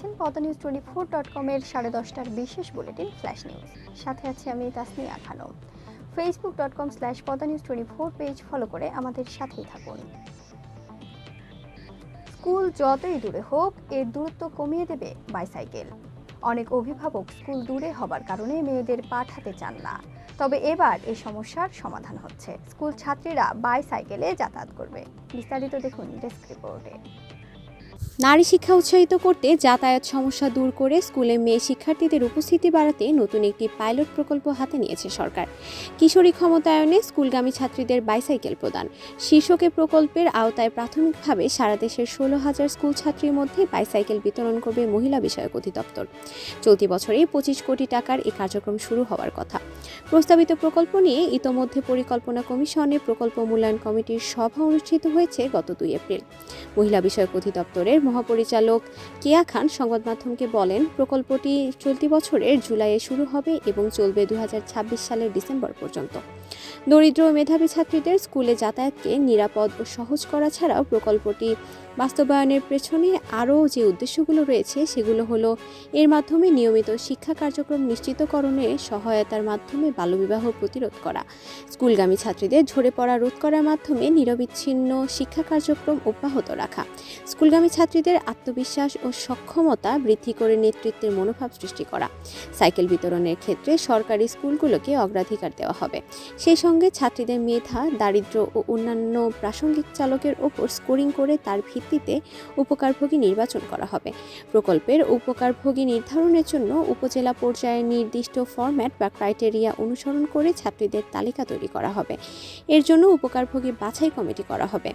দেখছেন Padma news twenty four dot কমের সাড়ে দশটার বিশেষ বুলেটিন ফ্ল্যাশ নিউজ সাথে আছি আমি Tasmiya Khanam Facebook dot com slash Padma news twenty four page follow করে আমাদের সাথেই থাকুন। স্কুল যতই দূরে হোক, এর দূরত্ব কমিয়ে দেবে বাইসাইকেল অনেক অভিভাবক স্কুল দূরে হবার কারণে মেয়েদের পাঠাতে চান না। তবে এবার এই সমস্যার সমাধান হচ্ছে। স্কুল ছাত্রীরা বাইসাইকেলে যাতায়াত করবে। বিস্তারিত দেখুন ডেস্ক রিপোর্টে। নারী শিক্ষা উৎসাহিত করতে যাতায়াত সমস্যা দূর করে স্কুলে মেয়ে শিক্ষার্থীদের উপস্থিতি বাড়াতে নতুন একটি পাইলট প্রকল্প হাতে নিয়েছে সরকার। কিশোরী ক্ষমতায়নে স্কুলগামী ছাত্রীদের বাইসাইকেল প্রদান। শীর্ষকে প্রকল্পের আওতায় প্রাথমিকভাবে সারা দেশের ষোলো হাজার স্কুল ছাত্রীর মধ্যে বাইসাইকেল বিতরণ করবে মহিলা বিষয়ক অধিদপ্তর। চলতি বছরে পঁচিশ কোটি টাকার এই কার্যক্রম শুরু হওয়ার কথা। প্রস্তাবিত প্রকল্প নিয়ে ইতোমধ্যে পরিকল্পনা কমিশনে প্রকল্প মূল্যায়ন কমিটির সভা অনুষ্ঠিত হয়েছে গত দুই এপ্রিল। মহিলা বিষয়ক অধিদপ্তরের মহাপরিচালক কেয়া খান সংবাদ মাধ্যমকে বলেন, প্রকল্পটি চলতি বছরের জুলাইয়ে শুরু হবে এবং চলবে দু সালের ডিসেম্বর পর্যন্ত। দরিদ্র মেধাবী ছাত্রীদের স্কুলে যাতায়াতকে নিরাপদ ও সহজ করা ছাড়াও প্রকল্পটি বাস্তবায়নের পেছনে আরও যে উদ্দেশ্যগুলো রয়েছে সেগুলো হলো, এর মাধ্যমে নিয়মিত শিক্ষা কার্যক্রম নিশ্চিতকরণে সহায়তার মাধ্যমে বাল্যবিবাহ প্রতিরোধ করা, স্কুলগামী ছাত্রীদের ঝরে পড়া রোধ করার মাধ্যমে নিরবিচ্ছিন্ন শিক্ষা কার্যক্রম অব্যাহত রাখা, স্কুলগামী ছাত্রীদের আত্মবিশ্বাস ও সক্ষমতা বৃদ্ধি করে নেতৃত্বের মনোভাব সৃষ্টি করা। সাইকেল বিতরণের ক্ষেত্রে সরকারি স্কুলগুলোকে অগ্রাধিকার দেওয়া হবে। সেই সঙ্গে ছাত্রীদের মেধা দারিদ্র্য ও অন্যান্য প্রাসঙ্গিক চালকের ওপর স্কোরিং করে তার ভিত্তিতে উপকারভোগী নির্বাচন করা হবে। প্রকল্পের উপকারভোগী নির্ধারণের জন্য উপজেলা পর্যায়ে নির্দিষ্ট ফরম্যাট বা ক্রাইটেরিয়া অনুসরণ করে ছাত্রীদের তালিকা তৈরি করা হবে। এর জন্য উপকারভোগী বাছাই কমিটি করা হবে।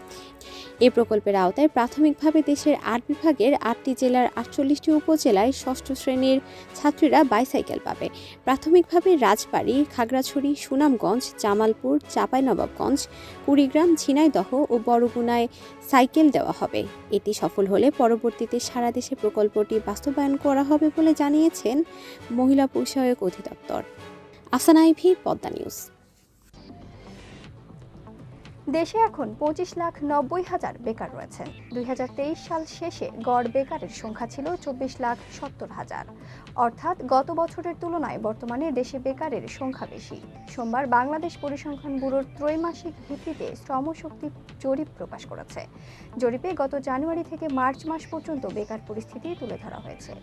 এই প্রকল্পের আওতায় প্রাথমিকভাবে দেশের আট বিভাগের আটটি জেলার আটচল্লিশটি উপজেলায় ষষ্ঠ শ্রেণির ছাত্রীরা বাইসাইকেল পাবে। প্রাথমিকভাবে রাজবাড়ী, খাগড়াছড়ি, সুনামগঞ্জ, জামালপুর, চাঁপাইনবাবগঞ্জ, কুড়িগ্রাম, ঝিনাইদহ ও বড়গুনায় সাইকেল দেওয়া হবে। এটি সফল হলে পরবর্তীতে সারা দেশে প্রকল্পটি বাস্তবায়ন করা হবে বলে জানিয়েছেন মহিলা বিষয়ক অধিদপ্তর। আসানাইভি পদ্মা নিউজ। দেশে এখন পঁচিশ লাখ নব্বই হাজার বেকার রয়েছেন দুই হাজার তেইশ সাল শেষে গড় বেকারের সংখ্যা ছিল চব্বিশ লাখ সত্তর হাজার। অর্থাৎ গত বছরের তুলনায় বর্তমানে দেশে বেকারের সংখ্যা বেশি। সোমবার বাংলাদেশ পরিসংখ্যান ব্যুরোর ত্রৈমাসিক ভিত্তিতে শ্রমশক্তি জরিপ প্রকাশ করেছে। জরিপে গত জানুয়ারি থেকে মার্চ মাস পর্যন্ত বেকার পরিস্থিতি তুলে ধরা হয়েছে।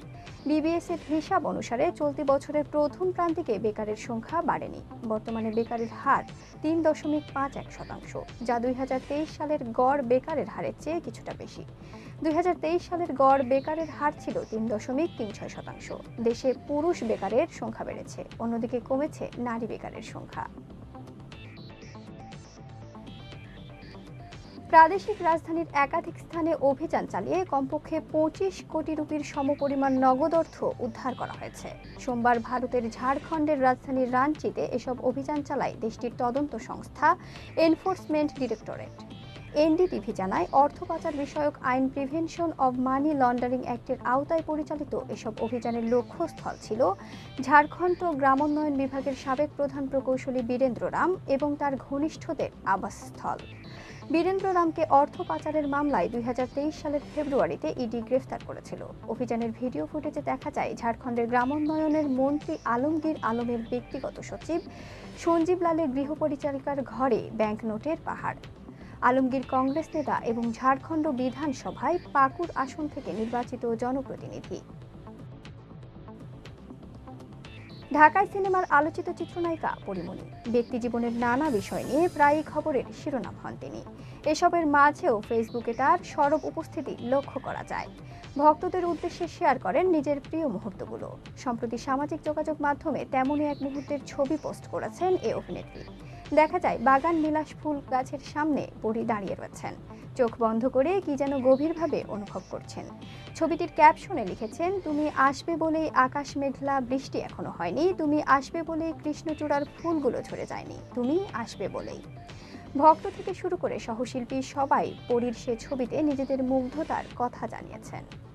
বিবিএস এর হিসাব অনুসারে চলতি বছরের প্রথম প্রান্তিকে বেকারের সংখ্যা বাড়েনি। বর্তমানে বেকারের হার তিন দশমিক পাঁচ এক শতাংশ। যা দুই হাজার তেইশ সালের গড় বেকারের হারের চেয়ে কিছুটা বেশি। দুই হাজার তেইশ সালের গড় বেকারের হার ছিল তিন দশমিক তিন ছয় শতাংশ। দেশে পুরুষ বেকারের সংখ্যা বেড়েছে, অন্যদিকে কমেছে নারী বেকারের সংখ্যা। প্রাদেশিক রাজধানীর একাধিক স্থানে অভিযান চালিয়ে কমপক্ষে পঁচিশ কোটি রুপির সমপরিমাণ নগদ অর্থ উদ্ধার করা হয়েছে। সোমবার ভারতের ঝাড়খণ্ডের রাজধানী রাঞ্চিতে এসব অভিযান চালায় দেশটির তদন্ত সংস্থা এনফোর্সমেন্ট ডিরেক্টরেট। এনডিটিভি জানায়, অর্থ পাচার বিষয়ক আইন প্রিভেনশন অব মানি লন্ডারিং অ্যাক্টের আওতায় পরিচালিত এসব অভিযানের লক্ষ্যস্থল ছিল ঝাড়খণ্ড গ্রামোন্নয়ন বিভাগের সাবেক প্রধান প্রকৌশলী বীরেন্দ্র রাম এবং তার ঘনিষ্ঠদের আবাসস্থল। বীরেন্দ্র রামকে অর্থ পাচারের মামলায় দুই হাজার তেইশ সালের ফেব্রুয়ারিতে ইডি গ্রেফতার করেছিল। অভিযানের ভিডিও ফুটেজে দেখা যায়, ঝাড়খণ্ডের গ্রামোন্নয়নের মন্ত্রী আলমগীর আলমের ব্যক্তিগত সচিব সঞ্জীব লালের গৃহ পরিচালিকার ঘরে ব্যাংক নোটের পাহাড়। আলমগীর কংগ্রেস নেতা এবং ঝাড়খণ্ড বিধানসভায় পাকুর আসন থেকে নির্বাচিত জনপ্রতিনিধি। ঢাকায় সিনেমার আলোচিত চিত্রনায়িকা পরিমণি। ব্যক্তি জীবনের নানা বিষয় নিয়ে প্রায়ই খবরের শিরোনাম হন তিনি। এসবের মাঝেও ফেসবুকে তার সরব উপস্থিতি লক্ষ্য করা যায়। ভক্তদের উদ্দেশ্যে শেয়ার করেন নিজের প্রিয় মুহূর্তগুলো। সম্প্রতি সামাজিক যোগাযোগ মাধ্যমে তেমনই এক মুহূর্তের ছবি পোস্ট করেছেন এ অভিনেত্রী। দেখা যায় বাগান বিলাস ফুল গাছের সামনে পরি দাঁড়িয়ে রয়েছেন। চোখ বন্ধ করে কি যেন গভীরভাবে অনুভব করছেন। ছবিটির ক্যাপশনে লিখেছেন, তুমি আসবে বলেই আকাশ মেঘলা, বৃষ্টি এখনও হয়নি। তুমি আসবে বলেই কৃষ্ণচূড়ার ফুলগুলো ঝরে যায়নি। তুমি আসবে বলেই। ভক্ত থেকে শুরু করে সহশিল্পী সবাই পরীর সে ছবিতে নিজেদের মুগ্ধতার কথা জানিয়েছেন।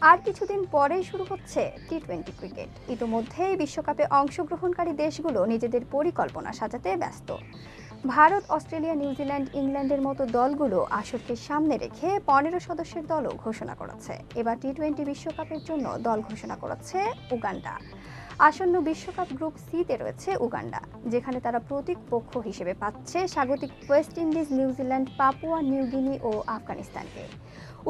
আর কিছুদিন পরেই শুরু হচ্ছে টি টোয়েন্টি ক্রিকেট ইতোমধ্যেই বিশ্বকাপে অংশগ্রহণকারী দেশগুলো নিজেদের পরিকল্পনা সাজাতে ব্যস্ত। ভারত, অস্ট্রেলিয়া নিউজিল্যান্ড ইংল্যান্ডের মতো দলগুলো আসরকে সামনে রেখে পনেরো সদস্যের দলও ঘোষণা করেছে। এবার টি টোয়েন্টি বিশ্বকাপের জন্য দল ঘোষণা করেছে উগান্ডা। আসন্ন বিশ্বকাপ গ্রুপ সিতে রয়েছে উগান্ডা, যেখানে তারা প্রতিপক্ষ হিসেবে পাচ্ছে স্বাগতিক West Indies New Zealand Papua New Guinea ও আফগানিস্তানকে।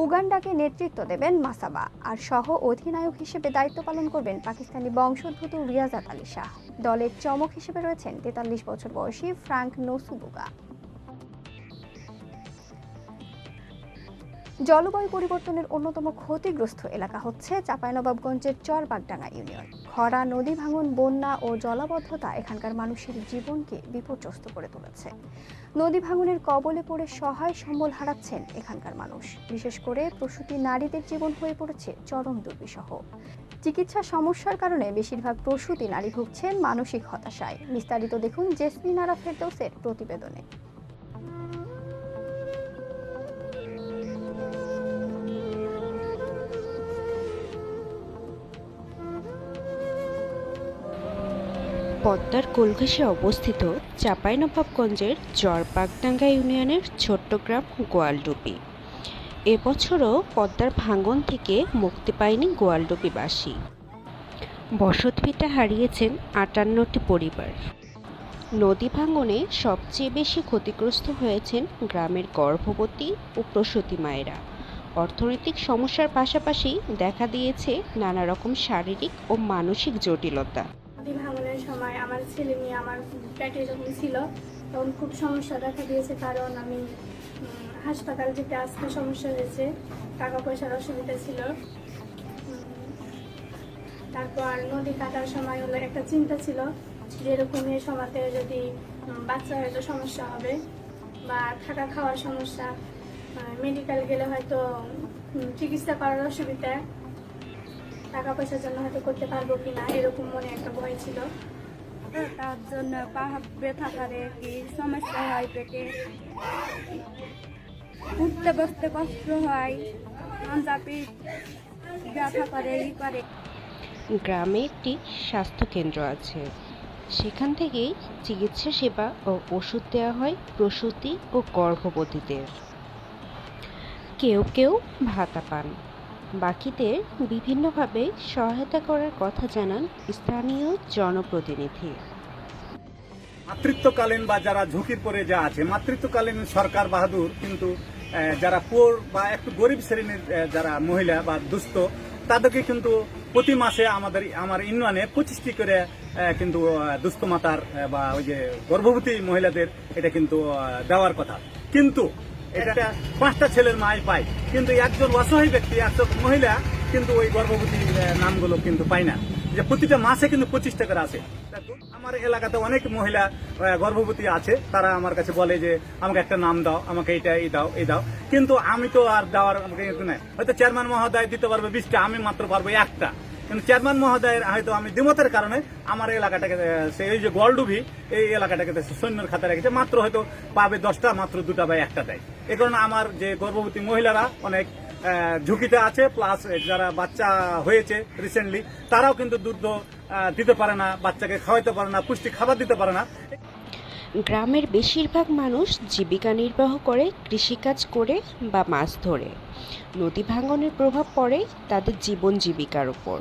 উগান্ডাকে নেতৃত্ব দেবেন মাসাবা আর সহ অধিনায়ক হিসেবে দায়িত্ব পালন করবেন পাকিস্তানি বংশোদ্ভূত রিয়াজাত আলী শাহ। দলের চমক হিসেবে রয়েছেন তেতাল্লিশ বছর বয়সী ফ্রাঙ্ক নোসুবুগা। জলবায়ু পরিবর্তনের অন্যতম ক্ষতিগ্রস্ত এলাকা হচ্ছে চাঁপাইনবাবগঞ্জের চরবাগডাঙ্গা ইউনিয়ন। খরা, নদী ভাঙন, বন্যা ও জলাবদ্ধতা এখানকার মানুষের জীবনকে বিপর্যস্ত করে তুলেছে। নদী ভাঙনের কবলে পড়ে সহায় সম্বল হারাচ্ছেন এখানকার মানুষ। বিশেষ করে প্রসূতি নারীদের জীবন হয়ে পড়েছে চরম দুর্বিষহ। চিকিৎসা সমস্যার কারণে বেশিরভাগ প্রসূতি নারী ভুগছেন মানসিক হতাশায়। বিস্তারিত দেখুন জেসমিন আরা ফেরদৌসের প্রতিবেদনে। পদ্মার কোলঘেঁষে অবস্থিত চাঁপাইনবাবগঞ্জের চরবাগডাঙ্গা ইউনিয়নের ছোট্ট গ্রাম গোয়ালডুবি। এবছরও পদ্মার ভাঙন থেকে মুক্তি পায়নি গোয়ালডুবিবাসী। বসতভিটা হারিয়েছেন আটান্নটি পরিবার। নদী ভাঙনে সবচেয়ে বেশি ক্ষতিগ্রস্ত হয়েছেন গ্রামের গর্ভবতী ও প্রসূতি মায়েরা। অর্থনৈতিক সমস্যার পাশাপাশি দেখা দিয়েছে নানা রকম শারীরিক ও মানসিক জটিলতা। নদী ভাঙনের সময় আমার ছেলে মেয়ে আমার পেটে যখন ছিল, তখন খুব সমস্যা দেখা দিয়েছে কারণ আমি হাসপাতাল যেতে আসতে সমস্যা হয়েছে টাকা পয়সার অসুবিধা ছিল। তারপর নদী কাটার সময় হলো একটা চিন্তা ছিল যেরকম এই সময়তে যদি বাচ্চা হয়তো সমস্যা হবে বা থাকা খাওয়ার সমস্যা মেডিকেল গেলে হয়তো চিকিৎসা করার অসুবিধা। টাকা পয়সার জন্য হয়তো করতে পারব কিনা, এরকম মনে একটা ভয় ছিল। তার জন্য পা ব্যথা করে কি সমস্যা হয় পেটে। উঠতে বসতে কষ্ট হয় মাঞ্জা পিঠ ব্যথা করে, ই করে। গ্রামে একটি স্বাস্থ্যকেন্দ্র আছে। সেখান থেকেই চিকিৎসা সেবা ও ওষুধ দেওয়া হয় প্রসূতি ও গর্ভবতীদের। কেউ কেউ ভাতা পান। বাকিদের বিভিন্নভাবে সহায়তা করার কথা জানান স্থানীয় জনপ্রতিনিধি। মাতৃত্বকালীন বা যারা ঝুঁকির পরে যা আছে, মাতৃত্বকালীন সরকার বাহাদুর কিন্তু যারা পোর বা একটু গরিব শ্রেণির যারা মহিলা বা দুস্থ, তাদেরকে কিন্তু প্রতি মাসে আমাদের, আমার ইউনিয়নে পঁচিশটি করে কিন্তু দুস্থ মাতার বা ওই যে গর্ভবতী মহিলাদের এটা কিন্তু দেওয়ার কথা। কিন্তু এটা পাঁচটা ছেলের মাই পায়। কিন্তু একজন অসহায় ব্যক্তি, একজন মহিলা কিন্তু ওই গর্ভবতী নামগুলো কিন্তু পায় না। যে প্রতিটা মাসে কিন্তু পঁচিশ টাকার আছে আমার এলাকাতে অনেক মহিলা গর্ভবতী আছে। তারা আমার কাছে বলে যে, আমাকে একটা নাম দাও, আমাকে এটা এই দাও এই দাও। কিন্তু আমি তো আর দেওয়ার আমাকে হয়তো চেয়ারম্যান মহোদয় দিতে পারবে বিশটা, আমি মাত্র পারব একটা। কিন্তু চেয়ারম্যান মহোদয়ের হয়তো আমি দ্বিমতের কারণে আমার এলাকাটাকে এই যে গলডুবি এই এলাকাটাকে সৈন্যের খাতা রেখেছে। মাত্র হয়তো পাবে দশটা, মাত্র দুটা বা একটা দেয়। এ কারণে আমার যে গর্ভবতী মহিলারা অনেক ঝুঁকিতে আছে প্লাস যারা বাচ্চা হয়েছে রিসেন্টলি তারাও কিন্তু দুধ দিতে পারে না, বাচ্চাকে খাওয়াইতে পারে না, পুষ্টি খাবার দিতে পারে না। গ্রামের বেশিরভাগ মানুষ জীবিকা নির্বাহ করে, কৃষিকাজ করে বা মাছ ধরে। নদী ভাঙনের প্রভাব পড়ে তাদের জীবন জীবিকার উপর।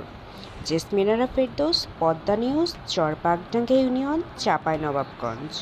Jesminara Ferdous, Padma news Charbagdanga union, Chapainawabganj.